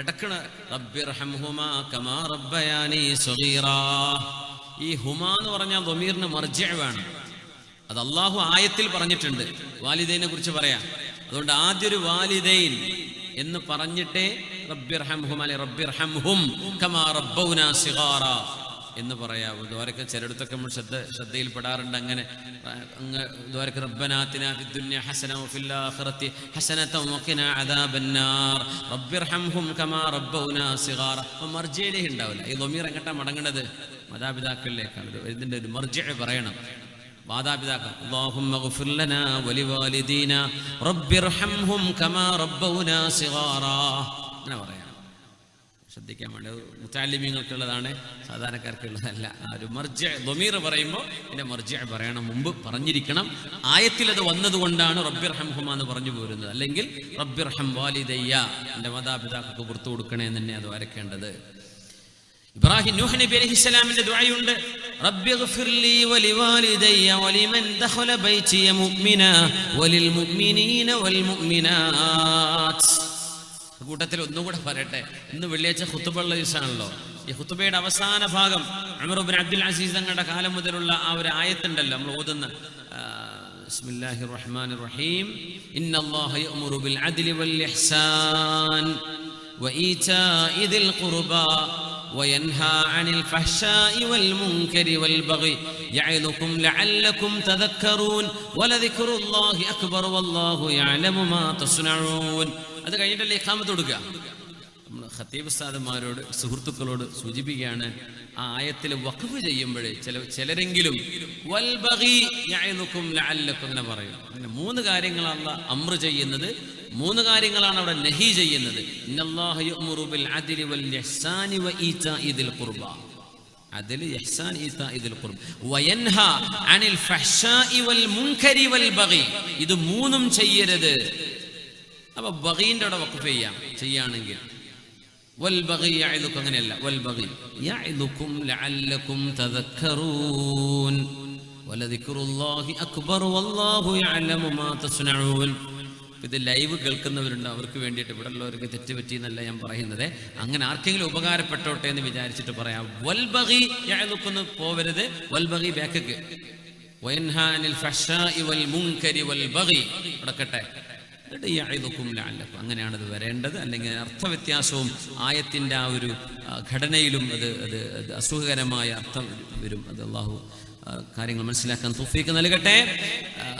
ഇടക്കണ റബ്ബിർഹംഹുമാ കമാ റബ്ബയാനി സഗീറാ. ഈ ഹുമ എന്ന് പറഞ്ഞാൽ ദമീറിന് മർജ വേണം. അത് അള്ളാഹു ആയത്തിൽ പറഞ്ഞിട്ടുണ്ട്. വാലിദൈനെ കുറിച്ച് പറയാം. അതുകൊണ്ട് ആദ്യ ഒരു വാലിദൈൻ എന്ന് പറഞ്ഞിട്ടേ അല്ലെ റബ്ബിർഹംഹും കമാ റബ്ബൗനാ സിഗാറ എന്ന് പറയാവൂ. ദ്വാരക്ക ചിലയിടത്തൊക്കെ നമ്മൾ ശ്രദ്ധ ശ്രദ്ധയിൽപ്പെടാറുണ്ട് അങ്ങനെ അങ്ങ് ദ്വാരക്ക റബ്ബനാത്തിന ഫിദ്ദുന്യ ഹസന വഫിൽ ആഖിറത്തി ഹസനത വഖിന അദാബന്നാർ. റബ്ബിർഹംഹും കമാ റബ്ബൗനാ സിഗാറ. മർജിയിലേ ഉണ്ടാവില്ല. ഈ ലൊമീർ എങ്ങട്ടാ മടങ്ങേണ്ടത് മാതാപിതാക്കളിലേക്കാണ് ഇതിന്റെ ഒരു മർജ പറയണം. മാതാപിതാക്കൾ അങ്ങനെ പറയാം. ശ്രദ്ധിക്കാൻ വേണ്ടി. മുത്താലിമ്യങ്ങൾക്കുള്ളതാണ് സാധാരണക്കാർക്കുള്ളതല്ല. ഒരു മർജ ദൊമീർ പറയുമ്പോൾ എന്റെ മർജ പറയണം മുമ്പ് പറഞ്ഞിരിക്കണം. ആയത്തിൽ അത് വന്നതുകൊണ്ടാണ് റബ്ബിർ ഹംഹുമ എന്ന് പറഞ്ഞു പോരുന്നത്. അല്ലെങ്കിൽ റബ്ബിർ ഹം വാലിദയ്യ എന്റെ മാതാപിതാക്കൾക്ക് പുറത്തു കൊടുക്കണേ എന്ന് തന്നെ അത് വരയ്ക്കേണ്ടത്. ഇബ്രാഹിം നൂഹ് നബി അലഹിസ്സലാമിന്റെ ദുആയുണ്ട്. റബ്ബി ഗഫിർലി വലിവാലിദയ്യ വലിമൻ ദഖല ബൈതിയ മുഅ്മിന വലിൽ മുഅ്മിനീന വൽ മുഅ്മിനാത്ത്. കൂട്ടത്തിൽ ഒന്നുകൂടെ പറയട്ടെ. ഇന്ന് വെള്ളിയാഴ്ച ഹുത്തുബുള്ള ദിവസമാണല്ലോ ഈ ഹുത്തുബയുടെ അവസാന ഭാഗം ഉമർ അമറുബിൻ അബ്ദുൽ അസീസ് തങ്ങളുടെ കാലം മുതലുള്ള ആ ഒരു ആയത്തുണ്ടല്ലോ നമ്മൾ ഓതുന്ന ബിസ്മില്ലാഹി റഹ്മാൻ റഹീം ഇന്നല്ലാഹു യഅ്മുറു ബിൽ അദ്ലി വൽ ഇഹ്സാൻ വഇീതാഇ ദിൽ ഖുർബാ. وينهى عن الفحشاء والمنكر والبغي يعظكم لعلكم تذكرون ولذكر الله أكبر والله يعلم ما تصنعون അത് കഴിഞ്ഞിട്ടല്ലേ ഇഖാമത്ത് കൊടുക്കുക നമ്മൾ ഖത്തീബ് ഉസ്താദന്മാരോട് സുഹൃത്തുക്കളോട് സൂചിപ്പിക്കുകയാണ് ആ ആയത്തിൽ വഖഫ് ചെയ്യുമ്പോഴേ ചില ചിലരെങ്കിലും വൽ ബഗി യഅ്ലുക്കും ലഅല്ലക്കും അങ്ങനെ പറയും അങ്ങനെ മൂന്ന് കാര്യങ്ങളല്ല അമ്ര ചെയ്യുന്നത് മൂന്ന് കാര്യങ്ങളാണ് അവിടെ നഹി ചെയ്യുന്നത്. അതിൽ യഹ്സാൻ ഈത്ത ഇതിൽ വയൻഹ അനിൽ വൽ മുൻകരി വൽ ബഗി. ഇത് മൂന്നും ചെയ്യരുത്. അപ്പൊ ബഗീന്റെ അവിടെ വഖഫ് ചെയ്യാം. ചെയ്യാണെങ്കിൽ. വൽ ബഗി യഅദുക്കും അങ്ങനെയല്ല. വൽ ബഗി യഅദുക്കും അക്ബർ വല്ലാഹു യഅലമു മാ തസ്നഊൻ. ഇത് ലൈവ് കേൾക്കുന്നവരുണ്ട് അവർക്ക് വേണ്ടിയിട്ട് ഇവിടെ ഉള്ളവർക്ക് തെറ്റ് പറ്റിയെന്നല്ല ഞാൻ പറയുന്നത്. അങ്ങനെ ആർക്കെങ്കിലും ഉപകാരപ്പെട്ടോട്ടെ എന്ന് വിചാരിച്ചിട്ട് പറയാം. വൽബഹി യഅലുക്കുന്നു പോവരുത്. വൽബഹി ബാക്കക്ക്. അങ്ങനെയാണ് ഇത് വരേണ്ടത്. അല്ലെങ്കിൽ അർത്ഥവ്യത്യാസവും ആയത്തിന്റെ ആ ഒരു ഘടനയിലും അത് അത് അസുഖകരമായ അർത്ഥം വരും. അത് അള്ളാഹു കാര്യങ്ങൾ മനസ്സിലാക്കാൻ തുഫീക്ക് നൽകട്ടെ.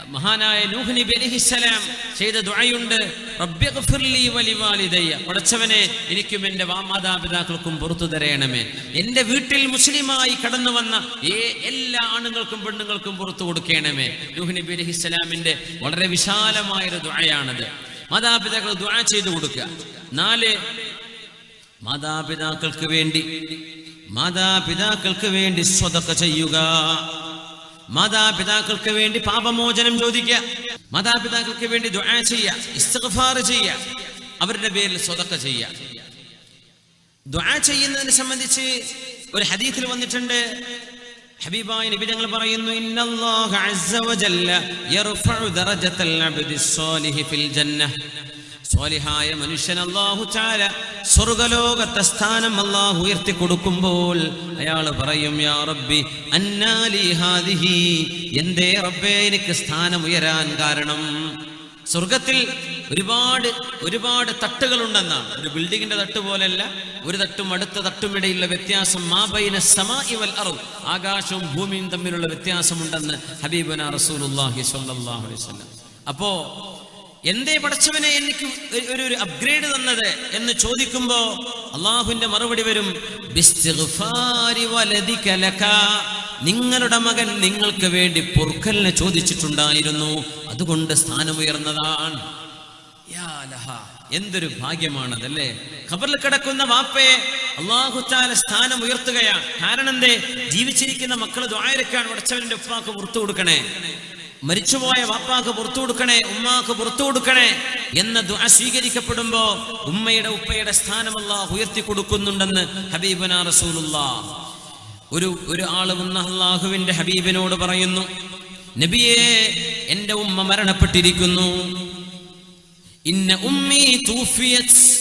മഹാനായ നൂഹ് നബി അലൈഹിസ്സലാം ചെയ്ത ദുആയുണ്ട്. റബ്ബിഗ്ഫിർലി വലിവാലിദയ്യ പടച്ചവനെ എനിക്കും എന്റെ മാതാപിതാക്കൾക്കും പുറത്തു തരയണമേ. എന്റെ വീട്ടിൽ മുസ്ലിമായി കടന്നു വന്ന എല്ലാ ആണുങ്ങൾക്കും പെണ്ണുങ്ങൾക്കും പുറത്തു കൊടുക്കണമേ. നൂഹ് നബി അലൈഹിസ്സലാമിന്റെ വളരെ വിശാലമായൊരു ദുആയാണത്. മാതാപിതാക്കൾ ദുആ ചെയ്തു കൊടുക്കുക. നാല് മാതാപിതാക്കൾക്ക് വേണ്ടി മാതാപിതാക്കൾക്ക് വേണ്ടി സ്വതക്ക ചെയ്യുക. മാതാപിതാക്കൾക്ക് വേണ്ടി പാപമോചനം ചോദിക്കുക. മാതാപിതാക്കൾക്ക് വേണ്ടി ദുആ ചെയ്യുക ഇസ്തിഗ്ഫാർ ചെയ്യുക അവരുടെ പേരിൽ സ്വതക്ക ചെയ്യുക. ദുആ ചെയ്യുന്നതിനെ സംബന്ധിച്ച് ഒരു ഹദീസിൽ വന്നിട്ടുണ്ട്. ഹബീബായ നബി ഞങ്ങൾ പറയുന്നു ഇന്നല്ലാഹു അസ്സ വജല്ല യർഫഉ ദറജത്തൽ അബ്ദി ഫിൽ ജന്നഹ്. സ്വാലിഹായ മനുഷ്യൻ അള്ളാഹു ചാല സ്വർഗലോകത്തെ സ്ഥാനം അള്ളാഹു ഉയർത്തി കൊടുക്കുമ്പോൾ അയാൾ പറയും യാ റബ്ബി അന്നാലി ഹാദിഹി. എന്തേ റബ്ബേ എനിക്ക് സ്ഥാനം ഉയരാൻ കാരണം? സ്വർഗത്തിൽ ഒരുപാട് ഒരുപാട് തട്ടുകളുണ്ടെന്നാണ്. ഒരു ബിൽഡിങ്ങിന്റെ തട്ട് പോലെയല്ല ഒരു തട്ടും അടുത്ത തട്ടും ഇടയിലുള്ള വ്യത്യാസം മാബൈന സമാ ഇവൽ അറു ആകാശവും ഭൂമിയും തമ്മിലുള്ള വ്യത്യാസമുണ്ടെന്ന് ഹബീബന സ്വല്ലല്ലാഹു അലൈഹി വസല്ലം. അപ്പോ എന്തേ പടച്ചവനെ എനിക്ക് ഒരു- ഒരു അപ്ഗ്രേഡ് തന്നത് എന്ന് ചോദിക്കുമ്പോ അള്ളാഹുവിന്റെ മറുപടി വരും. നിങ്ങളുടെ മകൻ നിങ്ങൾക്ക് വേണ്ടി പൊറുക്കലിനെ ചോദിച്ചിട്ടുണ്ടായിരുന്നു. അതുകൊണ്ട് സ്ഥാനമുയർന്നതാണ്. എന്തൊരു ഭാഗ്യമാണതല്ലേ? ഖബറിൽ കിടക്കുന്ന വാപ്പയെ അള്ളാഹുത്താല സ്ഥാനം ഉയർത്തുകയാണ് കാരണം എന്തേ? ജീവിച്ചിരിക്കുന്ന മക്കൾ ദ്വായരക്കാണ് ഉടച്ചവന്റെ ഉപ്പാക്ക് പുറത്തു കൊടുക്കണേ. മരിച്ചുപോയ വാപ്പാക്ക് പുറത്തു കൊടുക്കണേ ഉമ്മാക്ക് പുറത്തു കൊടുക്കണേ എന്ന ദുആ സ്വീകരിക്കപ്പെടുമ്പോ ഉമ്മയുടെ ഉപ്പയുടെ സ്ഥാനം ഉയർത്തി കൊടുക്കുന്നുണ്ടെന്ന് ഹബീബന റസൂലുള്ള. ഒരു ഒരു ആൾ വന്ന അള്ളാഹുവിന്റെ ഹബീബിനോട് പറയുന്നു നബിയെ എന്റെ ഉമ്മ മരണപ്പെട്ടിരിക്കുന്നു. ഇന്ന ഉമ്മി തൂഫിയത്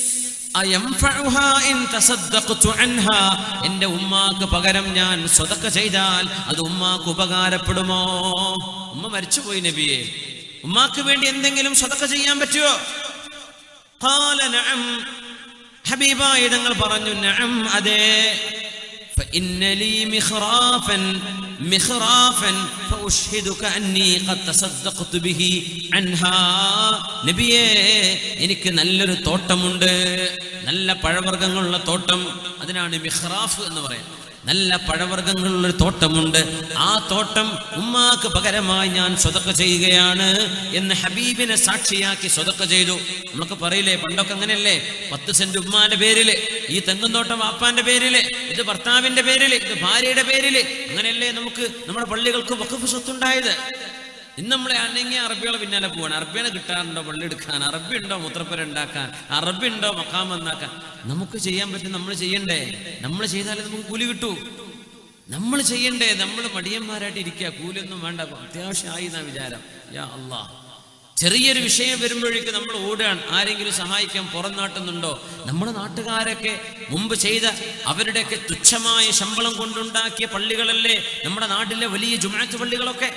എന്റെ ഉമ്മാക്ക് പകരം ഞാൻ സ്വതക്ക ചെയ്താൽ അത് ഉമ്മാക്ക് ഉപകാരപ്പെടുമോ? ഉമ്മ മരിച്ചുപോയി നബിയെ. ഉമ്മാക്ക് വേണ്ടി എന്തെങ്കിലും സ്വതക്ക ചെയ്യാൻ പറ്റുമോ ഹബീബായ തങ്ങൾ പറഞ്ഞു അതെ. നബിയേ എനിക്ക് നല്ലൊരു തോട്ടമുണ്ട് നല്ല പഴവർഗങ്ങളുള്ള തോട്ടം അതിനാണ് മിഹ്റാഫ് എന്ന് പറയുന്നത്. നല്ല പഴവർഗങ്ങളുള്ളൊരു തോട്ടമുണ്ട്. ആ തോട്ടം ഉമ്മാക്ക് പകരമായി ഞാൻ സ്വതക്ക ചെയ്യുകയാണ് എന്ന് ഹബീബിനെ സാക്ഷിയാക്കി സ്വതക്ക ചെയ്തു. നമുക്ക് പറയില്ലേ പണ്ടൊക്കെ അങ്ങനെയല്ലേ? പത്ത് സെന്റ് ഉമ്മാന്റെ പേരിൽ ഈ തെങ്ങുന്തോട്ടം വാപ്പാന്റെ പേരിൽ ഇത് ഭർത്താവിന്റെ പേരിൽ ഇത് ഭാര്യയുടെ പേരിൽ അങ്ങനെയല്ലേ നമുക്ക് നമ്മുടെ പള്ളികൾക്ക് വഖഫ് സ്വത്തുണ്ടായത്? ഇന്ന് നമ്മളെ അനങ്ങിയ അറബികളെ പിന്നാലെ പോവാണ്. അറബികളെ കിട്ടാറുണ്ടോ? പള്ളി എടുക്കാൻ. അറബി ഉണ്ടോ? മുത്രപ്പര ഉണ്ടാക്കാൻ. അറബി ഉണ്ടോ? മക്കാം എന്നാക്കാൻ നമുക്ക് ചെയ്യാൻ പറ്റും നമ്മൾ ചെയ്യണ്ടേ? നമ്മൾ ചെയ്താലേ നമുക്ക് കൂലി കിട്ടൂ. നമ്മൾ ചെയ്യണ്ടേ? നമ്മൾ മടിയന്മാരായിട്ട് ഇരിക്കുക. കൂലിയൊന്നും വേണ്ട. അത്യാവശ്യമായി എന്നാ വിചാരം. യാ അള്ളാ. ചെറിയൊരു വിഷയം വരുമ്പോഴേക്ക് നമ്മൾ ഓടുകയാണ്. ആരെങ്കിലും സഹായിക്കാൻ പുറം നാട്ടുന്നുണ്ടോ? നമ്മുടെ നാട്ടുകാരൊക്കെ മുമ്പ് ചെയ്ത അവരുടെയൊക്കെ തുച്ഛമായ ശമ്പളം കൊണ്ടുണ്ടാക്കിയ പള്ളികളല്ലേ? നമ്മുടെ നാട്ടിലെ വലിയ ജുമാറ്റ് പള്ളികളൊക്കെ.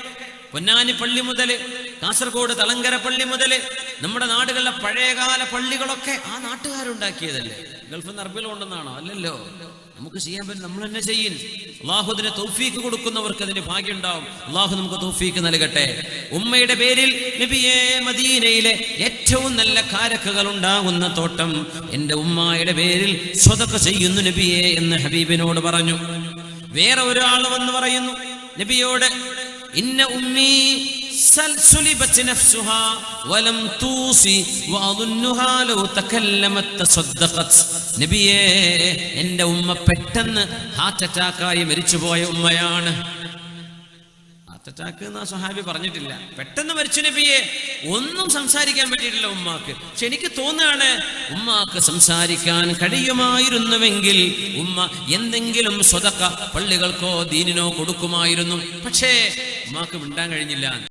പൊന്നാനി പള്ളി മുതൽ കാസർഗോഡ് തളങ്കര പള്ളി മുതൽ നമ്മുടെ നാടുകളിലെ പഴയകാല പള്ളികളൊക്കെ ആ നാട്ടുകാരുണ്ടാക്കിയതല്ലേ? ഗൾഫ് നിന്ന് കൊണ്ടെന്നാണോ അല്ലല്ലോ. നമുക്ക് ചെയ്യാൻ പറ്റും. നമ്മൾ തന്നെ ചെയ്യും. അള്ളാഹുദിനെ തൗഫീക്ക് കൊടുക്കുന്നവർക്ക് അതിന് ഭാഗ്യം ഉണ്ടാവും. അള്ളാഹു നമുക്ക് തൗഫീക്ക് നൽകട്ടെ. ഉമ്മയുടെ പേരിൽ നബിയെ മദീനയിലെ ഏറ്റവും നല്ല കാരക്കുകൾ ഉണ്ടാകുന്ന തോട്ടം എന്റെ ഉമ്മായുടെ പേരിൽ സ്വതക്ക ചെയ്യുന്നു നബിയെ എന്ന് ഹബീബിനോട് പറഞ്ഞു. വേറെ ഒരാൾ വന്ന് പറയുന്നു നബിയോട് ഇന്ന ഉമ്മി سلسلبت نفسها ولم توصي واظنها لو تكلمت تصدقت നബിയേ എന്റെ ഉമ്മ പെട്ടെന്ന് ഹാർട്ട് അറ്റാക്കായി മരിച്ചുപോയ ഉമ്മയാണ്. ഹാർട്ട് അറ്റാക്ക് എന്ന് ആ സ്വഹാബി പറഞ്ഞിട്ടില്ല. പെട്ടെന്ന് മരിച്ചു നബിയെ. ഒന്നും സംസാരിക്കാൻ പറ്റിയിട്ടില്ല ഉമ്മാക്ക്. പക്ഷെ എനിക്ക് തോന്നുകയാണ് ഉമ്മാക്ക് സംസാരിക്കാൻ കഴിയുമായിരുന്നുവെങ്കിൽ ഉമ്മ എന്തെങ്കിലും സ്വതക്ക പള്ളികൾക്കോ ദീനിനോ കൊടുക്കുമായിരുന്നു. പക്ഷേ ഉമ്മാക്ക് മിണ്ടാൻ കഴിഞ്ഞില്ല.